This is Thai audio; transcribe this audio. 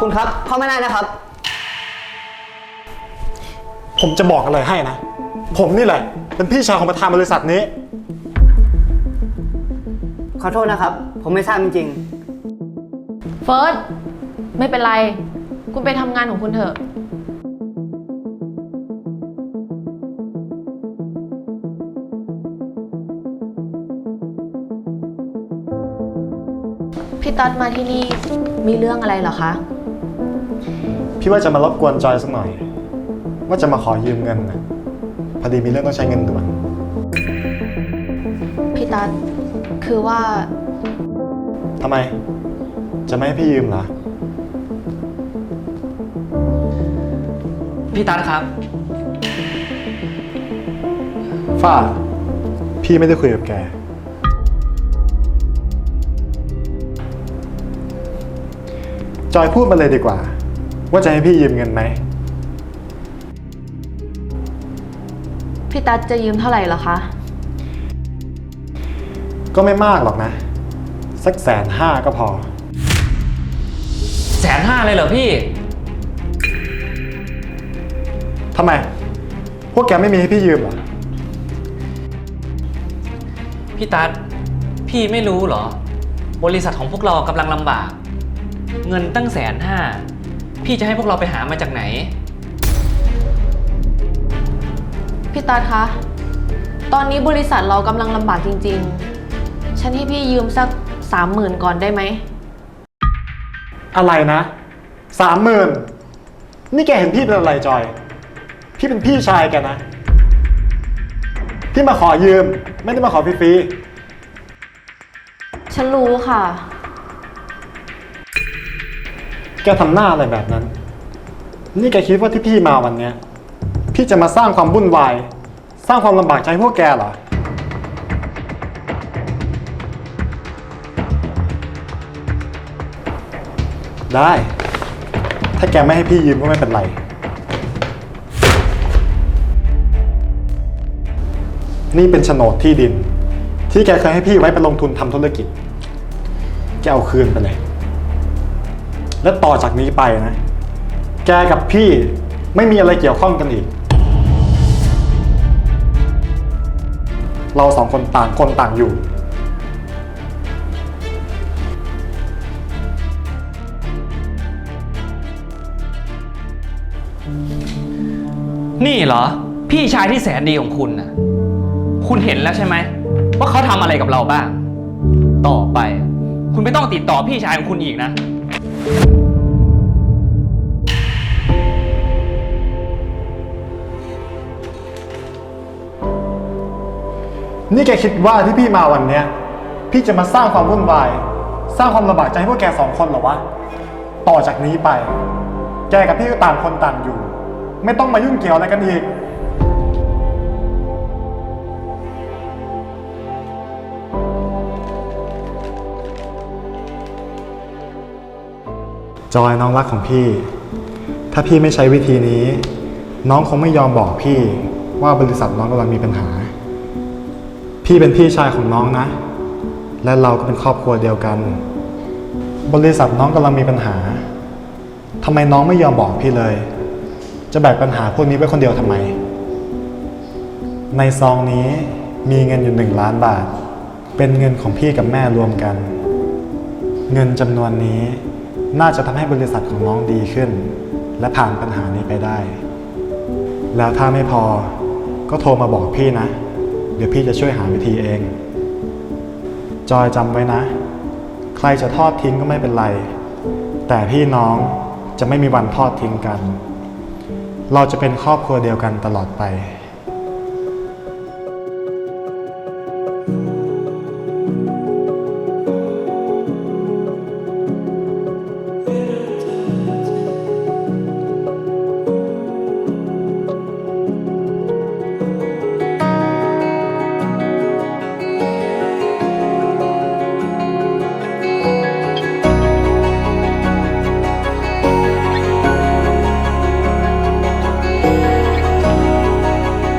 คุณครับเข้าไม่ได้นะครับ ผมจะบอกอะไรให้นะ ผมนี่แหละ เป็นพี่ชายของประธานบริษัทนี้ ขอโทษนะครับ ผมไม่ทราบจริงเฟิร์สไม่เป็นไร คุณไปทำงานของคุณเถอะ พี่ตั๊ดมาที่นี่มีเรื่องอะไรเหรอคะ พี่ว่าจะมารบกวนจอยสักหน่อย ว่าจะมาขอยืมเงินนะพอดีมีเรื่องต้องใช้เงินด่วนพี่ตั๊ดคือว่าทำไม จะไม่ให้พี่ยืมเหรอ พี่ตั๊ดครับ ฝ้า พี่ไม่ได้คุยกับแก จอยพูดมาเลยดีกว่า ว่าจะให้พี่ยืมเงินไหม พี่ตั๊ดจะยืมเท่าไหร่เหรอคะ ก็ไม่มากหรอกนะ สักแสนห้าก็พอ แสนห้าเลยเหรอพี่ ทำไม พวกแกไม่มีให้พี่ยืมเหรอ พี่ตั๊ดพี่ไม่รู้เหรอ บริษัทของพวกเรากำลังลำบาก เงินตั้งแสนห้าพี่จะให้พวกเราไปหามาจากไหน พี่ตั๊ดคะ ตอนนี้บริษัทเรากำลังลำบากจริงๆ ฉันให้พี่ยืมสักสามหมื่นก่อนได้ไหม อะไรนะสามหมื่นนี่แกเห็นพี่เป็นอะไรจอย พี่เป็นพี่ชายแกนะพี่มาขอยืม ไม่ได้มาขอฟรีฉันรู้ค่ะๆ แกทำหน้าอะไรแบบนั้น นี่แกคิดว่าที่พี่มาวันเนี้ย พี่จะมาสร้างความวุ่นวาย สร้างความลำบากใจให้พวกแกเหรอ ได้ ถ้าแกไม่ให้พี่ยืมก็ไม่เป็นไร นี่เป็นโฉนดที่ดิน ที่แกเคยให้พี่ไว้ไปลงทุนทำธุรกิจ แกเอาคืนไปเลย และต่อจากนี้ไปนะ แกกับพี่ไม่มีอะไรเกี่ยวข้องกันอีก เราสองคนต่างคนต่างอยู่ นี่เหรอ พี่ชายที่แสนดีของคุณน่ะ คุณเห็นแล้วใช่ไหมว่าเขาทำอะไรกับเราบ้าง ต่อไป คุณไม่ต้องติดต่อพี่ชายของคุณอีกนะ นี่แกคิดว่าที่พี่มาวันเนี้ย พี่จะมาสร้างความวุ่นวาย สร้างความลำบากใจให้พวกแกสองคนเหรอวะ ต่อจากนี้ไป แกกับพี่ก็ต่างคนต่างอยู่ ไม่ต้องมายุ่งเกี่ยวอะไรกันอีก จอยน้องรักของพี่ ถ้าพี่ไม่ใช้วิธีนี้ น้องคงไม่ยอมบอกพี่ว่าบริษัทน้องกำลังมีปัญหา พี่เป็นพี่ชายของน้องนะ และเราก็เป็นครอบครัวเดียวกัน บริษัทน้องกำลังมีปัญหาทำไมน้องไม่ยอมบอกพี่เลย จะแบกปัญหาพวกนี้ไว้คนเดียวทำไม ในซองนี้มีเงินอยู่หนึ่งล้านบาท เป็นเงินของพี่กับแม่รวมกัน เงินจำนวนนี้ น่าจะทำให้บริษัทของน้องดีขึ้น และผ่านปัญหานี้ไปได้ แล้วถ้าไม่พอก็โทรมาบอกพี่นะ เดี๋ยวพี่จะช่วยหาวิธีเอง จอยจำไว้นะ ใครจะทอดทิ้งก็ไม่เป็นไร แต่พี่น้องจะไม่มีวันทอดทิ้งกัน เราจะเป็นครอบครัวเดียวกันตลอดไป